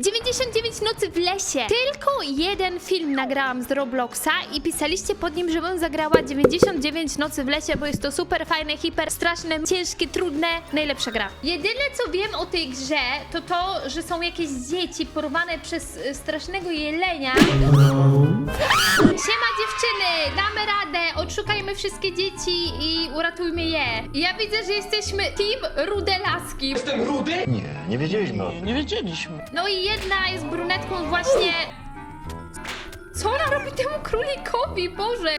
99 nocy w lesie. Tylko jeden film nagrałam z Robloxa i pisaliście pod nim, żebym zagrała 99 nocy w lesie, bo jest to super fajne, hiper straszne, ciężkie, trudne, najlepsza gra. Jedyne co wiem o tej grze, to to, że są jakieś dzieci porwane przez y, strasznego jelenia. Siema dziewczyny, damy radę, odszukajmy wszystkie dzieci i uratujmy je. Ja widzę, że jesteśmy team Rude Laski. Jestem rudy? Nie, nie wiedzieliśmy o tym. Nie wiedzieliśmy. No i jedna jest brunetką właśnie... Co ona robi temu królikowi, Boże?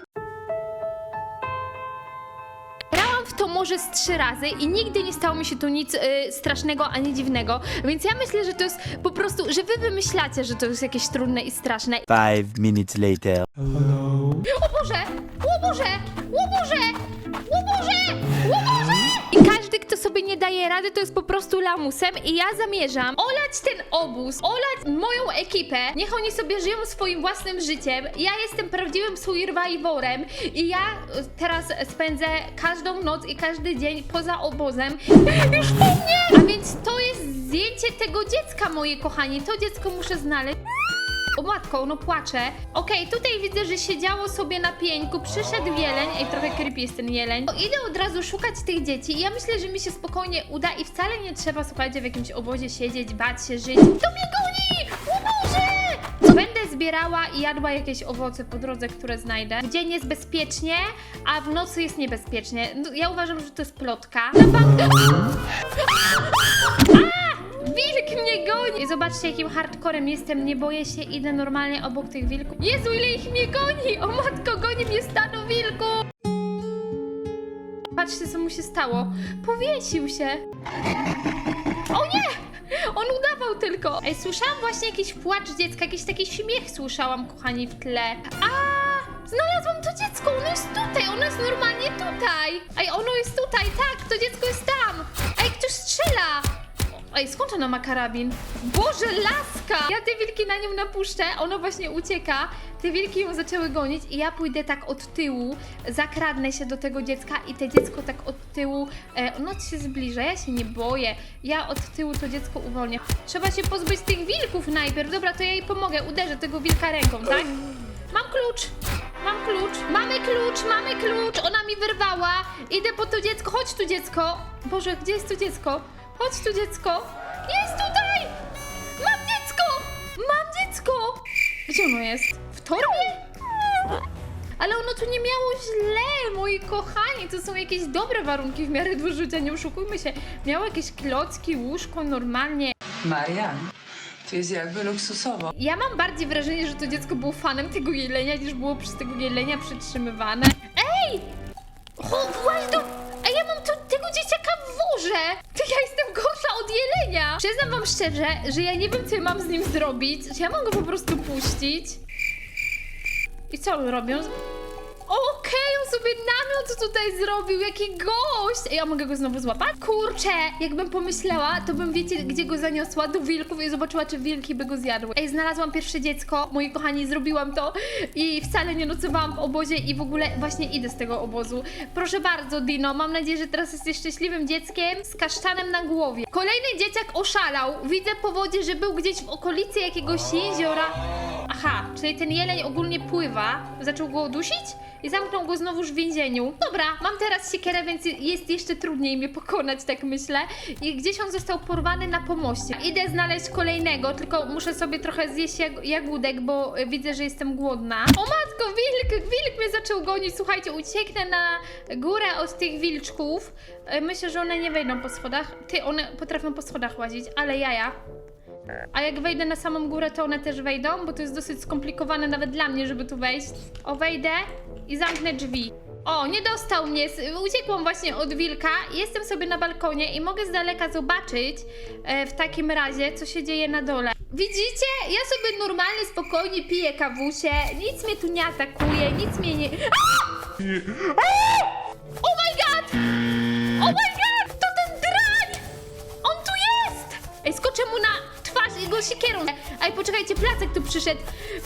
W to może z trzy razy i nigdy nie stało mi się tu nic y, strasznego ani dziwnego, więc ja myślę, że to jest po prostu, że wy wymyślacie, że to jest jakieś trudne i straszne. Five minutes later. O Boże! O Boże! O Boże! O Boże! O Boże! I każdy, kto sobie nie daje rady, to jest po prostu lamusem i ja zamierzam olać ten obóz, olać moją ekipę, niech oni sobie żyją swoim własnym życiem. Ja jestem prawdziwym survivorem i ja e, teraz spędzę każdą noc i każdy dzień poza obozem. Już! A więc to jest zdjęcie tego dziecka, moi kochani. To dziecko muszę znaleźć. O matko, ono płacze. Okej, tutaj widzę, że siedziało sobie na pieńku, przyszedł jeleń. Ej, trochę creepy jest ten jeleń. O, idę od razu szukać tych dzieci i ja myślę, że mi się spokojnie uda i wcale nie trzeba, słuchajcie, w jakimś obozie siedzieć, bać się, żyć. To mnie goni! O Boże! Będę zbierała i jadła jakieś owoce po drodze, które znajdę. W dzień jest bezpiecznie, a w nocy jest niebezpiecznie. No, ja uważam, że to jest plotka. Na bank... Wilk mnie goni! Zobaczcie, jakim hardcorem jestem. Nie boję się, idę normalnie obok tych wilków. Jezu, ile ich mnie goni! O matko, goni mnie stado wilku! Patrzcie, co mu się stało. Powiesił się. O nie! On udawał tylko. Ej, słyszałam właśnie jakiś płacz dziecka, jakiś taki śmiech słyszałam, kochani, w tle. A! Znalazłam to dziecko, ono jest tutaj, ono jest normalnie tutaj. Ej, ono jest tutaj, tak, to dziecko jest tam. Ej, ktoś strzela. Ej, skąd ona ma karabin? Boże, laska! Ja te wilki na nią napuszczę, ono właśnie ucieka. Te wilki ją zaczęły gonić i ja pójdę tak od tyłu, zakradnę się do tego dziecka i te dziecko tak od tyłu, e, ono się zbliża, ja się nie boję. Ja od tyłu to dziecko uwolnię. Trzeba się pozbyć tych wilków najpierw. Dobra, to ja jej pomogę, uderzę tego wilka ręką, tak? Mam klucz! Mam klucz! Mamy klucz! Mamy klucz! Ona mi wyrwała! Idę po to dziecko! Chodź tu dziecko! Boże, gdzie jest to dziecko? Chodź tu dziecko! Jest tutaj! Mam dziecko! Mam dziecko! Gdzie ono jest? W torbie? Ale ono tu nie miało źle, moi kochani. To są jakieś dobre warunki w miarę do życia, nie oszukujmy się. Miało jakieś klocki, łóżko, normalnie. Marian, to jest jakby luksusowo. Ja mam bardziej wrażenie, że to dziecko było fanem tego jelenia, niż było przez tego jelenia przytrzymywane. Ej! Cho, właśnie to... Ej, ja mam to, tego dzieciaka w worze! To ja jestem! Przyznam wam szczerze, że ja nie wiem, co ja mam z nim zrobić. Czy ja mam go po prostu puścić? I co robią? Sobie namiot tutaj zrobił, jaki gość! Ej, a mogę go znowu złapać? Kurczę, jakbym pomyślała, to bym wiecie, gdzie go zaniosła? Do wilków i zobaczyła, czy wilki by go zjadły. Ej, znalazłam pierwsze dziecko, moi kochani, zrobiłam to i wcale nie nocowałam w obozie i w ogóle właśnie idę z tego obozu. Proszę bardzo, Dino, mam nadzieję, że teraz jesteś szczęśliwym dzieckiem z kasztanem na głowie. Kolejny dzieciak oszalał. Widzę po wodzie, że był gdzieś w okolicy jakiegoś jeziora. Aha, czyli ten jeleń ogólnie pływa. Zaczął go dusić? I zamknął go znowuż w więzieniu. Dobra, mam teraz siekierę, więc jest jeszcze trudniej mnie pokonać, tak myślę. I gdzieś on został porwany na pomoście. Idę znaleźć kolejnego, tylko muszę sobie trochę zjeść jag jagódek, bo widzę, że jestem głodna. O matko, wilk! Wilk mnie zaczął gonić. Słuchajcie, ucieknę na górę od tych wilczków. Y, Myślę, że one nie wejdą po schodach. Ty, one potrafią po schodach łazić, ale jaja. A jak wejdę na samą górę, to one też wejdą, bo to jest dosyć skomplikowane nawet dla mnie, żeby tu wejść. O, wejdę i zamknę drzwi. O, nie dostał mnie. Uciekłam właśnie od wilka. Jestem sobie na balkonie i mogę z daleka zobaczyć e, w takim razie, co się dzieje na dole. Widzicie? Ja sobie normalnie, spokojnie piję kawusie. Nic mnie tu nie atakuje, nic mnie nie... A! Oh my god! I go siekierą. Ej, poczekajcie, Placek tu przyszedł.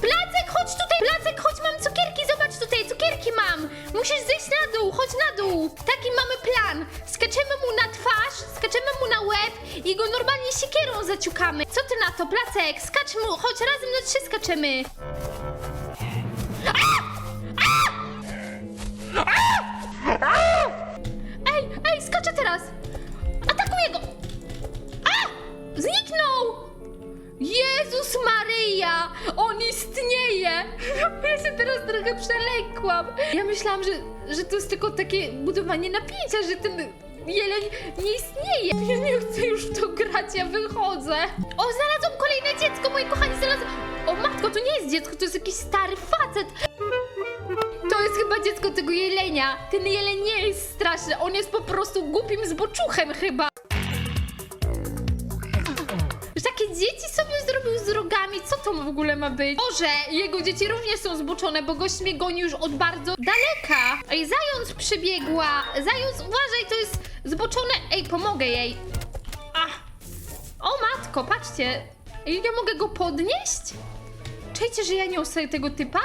Placek, chodź tutaj! Placek, chodź, mam cukierki, zobacz tutaj, cukierki mam! Musisz zejść na dół, chodź na dół! Taki mamy plan! Skaczemy mu na twarz, skaczemy mu na łeb i go normalnie siekierą zaciukamy. Co ty na to, Placek? Skacz mu, chodź razem na trzy skaczemy! Ja się teraz trochę przelękłam. Ja myślałam, że, że to jest tylko takie budowanie napięcia, że ten jeleń nie istnieje. Ja nie chcę już w to grać, ja wychodzę. O, znalazłam kolejne dziecko, moi kochani, znalazłam... O matko, to nie jest dziecko, to jest jakiś stary facet. To jest chyba dziecko tego jelenia. Ten jeleń nie jest straszny, on jest po prostu głupim zboczuchem chyba. Co to w ogóle ma być? Boże, jego dzieci również są zboczone, bo gość mnie goni już od bardzo daleka. Ej, zając przybiegła. Zając, uważaj, to jest zboczone. Ej, pomogę jej. Ach. O matko, patrzcie. Ej, ja mogę go podnieść? Czujecie, że ja niosę tego typa?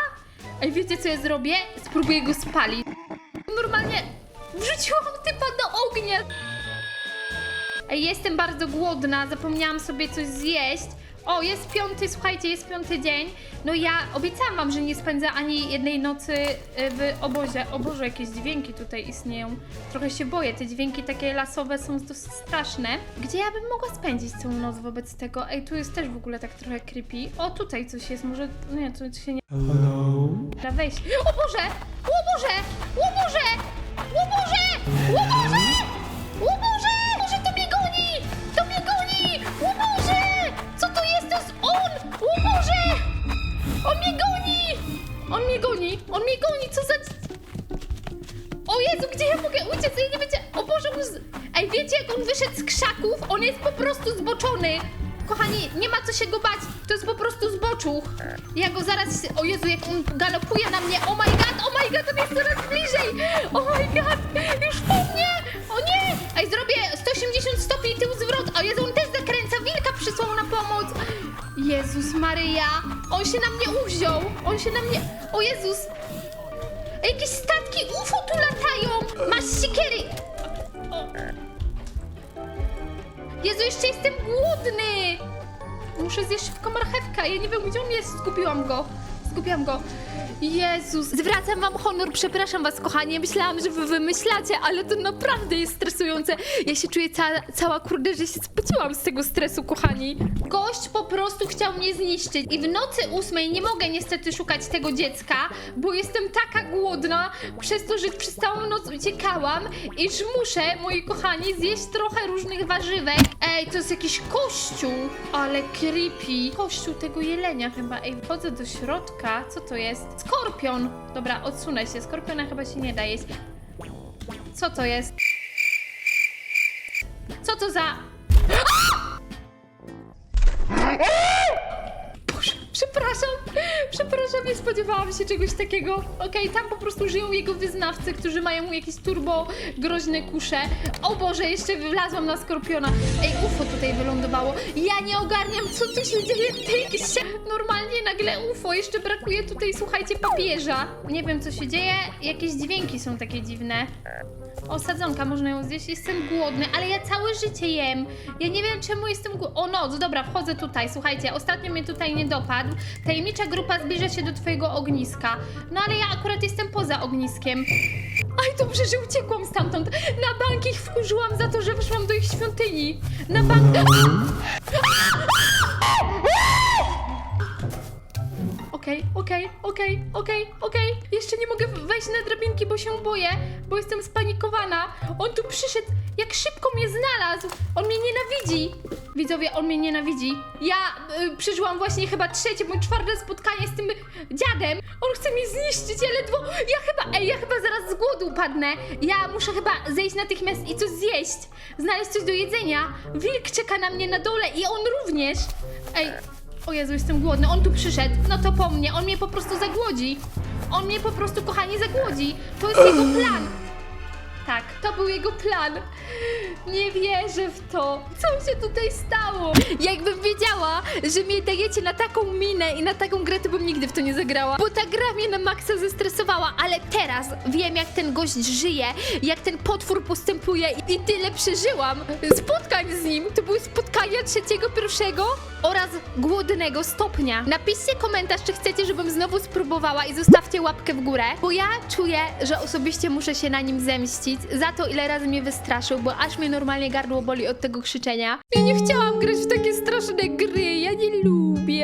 Ej, wiecie co ja zrobię? Spróbuję go spalić. Normalnie wrzuciłam typa do ognia. Ej, jestem bardzo głodna, zapomniałam sobie coś zjeść. O, jest piąty, słuchajcie, jest piąty dzień. No ja obiecałam wam, że nie spędzę ani jednej nocy y, w obozie. O Boże, jakieś dźwięki tutaj istnieją. Trochę się boję, te dźwięki takie lasowe są dosyć straszne. Gdzie ja bym mogła spędzić całą noc wobec tego? Ej, tu jest też w ogóle tak trochę creepy. O, tutaj coś jest, może... no Nie, tu się nie da wejść. O Boże! O Boże! O Boże! O Boże! O Boże! O On mnie goni! Co za... O Jezu, gdzie ja mogę uciec? Ja nie będzie... O Boże, on z... Ej, wiecie jak on wyszedł z krzaków? On jest po prostu zboczony! Kochani, nie ma co się go bać, to jest po prostu zboczuch. Ja go zaraz... O Jezu, jak on galopuje na mnie, oh my god, oh my god, on jest coraz bliżej! Oh my god, już po mnie! O nie! Ej, zrobię 180 stopni tył zwrot, o Jezu, on też zakręca, wilka przysłał na pomoc! Jezus Maryja, on się na mnie uwziął, on się na mnie... O Jezus! Jakieś statki UFO tu latają! Masz siekiery! O. Jezu, jeszcze jestem głodny! Muszę zjeść szybko marchewka. Ja nie wiem, gdzie on jest. Zgubiłam go. Zgubiłam go. Jezus, zwracam wam honor, przepraszam was, kochanie. Myślałam, że wy wymyślacie, ale to naprawdę jest stresujące. Ja się czuję cała, cała kurde, że się spociłam z tego stresu, kochani. Gość po prostu chciał mnie zniszczyć. I w nocy ósmej nie mogę niestety szukać tego dziecka, bo jestem taka głodna, przez to, że przez całą noc uciekałam, iż muszę, moi kochani, zjeść trochę różnych warzywek. Ej, to jest jakiś kościół, ale creepy. Kościół tego jelenia chyba. Ej, wchodzę do środka. Co to jest? Skorpion. Dobra, odsunę się. Skorpiona chyba się nie da jeść. Co to jest? Co to za... Boże, przepraszam, przepraszam, nie spodziewałam się czegoś takiego. Okej, tam po prostu żyją jego wyznawcy, którzy mają jakieś turbo groźne kusze. O Boże, jeszcze wylazłam na skorpiona. Ej, UFO tutaj wylądowało. Ja nie ogarniam, co tu się dzieje w tej grze. Normalnie nagle UFO, jeszcze brakuje tutaj, słuchajcie, papieża. Nie wiem, co się dzieje, jakieś dźwięki są takie dziwne. O, sadzonka, można ją zjeść. Jestem głodny, ale ja całe życie jem. Ja nie wiem, czemu jestem głodny. O, noc, dobra, wchodzę tutaj. Słuchajcie, ostatnio mnie tutaj nie dopadł. Tajemnicza grupa zbliża się do twojego ogniska. No, ale ja akurat jestem poza ogniskiem. Aj, dobrze, że uciekłam stamtąd. Na bank ich wkurzyłam za to, że weszłam do ich świątyni. Na bank... Okej, okej, okej, okej, okej. Jeszcze nie mogę wejść na drabinki, bo się boję, bo jestem spanikowana. On tu przyszedł, jak szybko mnie znalazł. On mnie nienawidzi. Widzowie, on mnie nienawidzi. Ja y, przeżyłam właśnie chyba trzecie bądź czwarte spotkanie z tym dziadem. On chce mnie zniszczyć, ja ledwo... Ja chyba, ej, ja chyba zaraz z głodu upadnę. Ja muszę chyba zejść natychmiast i coś zjeść. Znaleźć coś do jedzenia. Wilk czeka na mnie na dole i on również. Ej, o Jezu, jestem głodny. On tu przyszedł. No to po mnie. On mnie po prostu zagłodzi. On mnie po prostu, kochani, zagłodzi. To jest jego plan. Tak, to był jego plan. Nie wierzę w to. Co się tutaj stało? Jakbym wiedziała, że mnie dajecie na taką minę i na taką grę, to bym nigdy w to nie zagrała. Bo ta gra mnie na maksa zestresowała, ale teraz wiem, jak ten gość żyje, jak ten potwór postępuje i, i tyle przeżyłam. Spotkań z nim. To były spotkania trzeciego, pierwszego oraz głodnego stopnia. Napiszcie komentarz, czy chcecie, żebym znowu spróbowała i zostawcie łapkę w górę, bo ja czuję, że osobiście muszę się na nim zemścić za to, ile razy mnie wystraszył, bo aż mnie normalnie gardło boli od tego krzyczenia. Ja nie chciałam grać w takie straszne gry, ja nie lubię.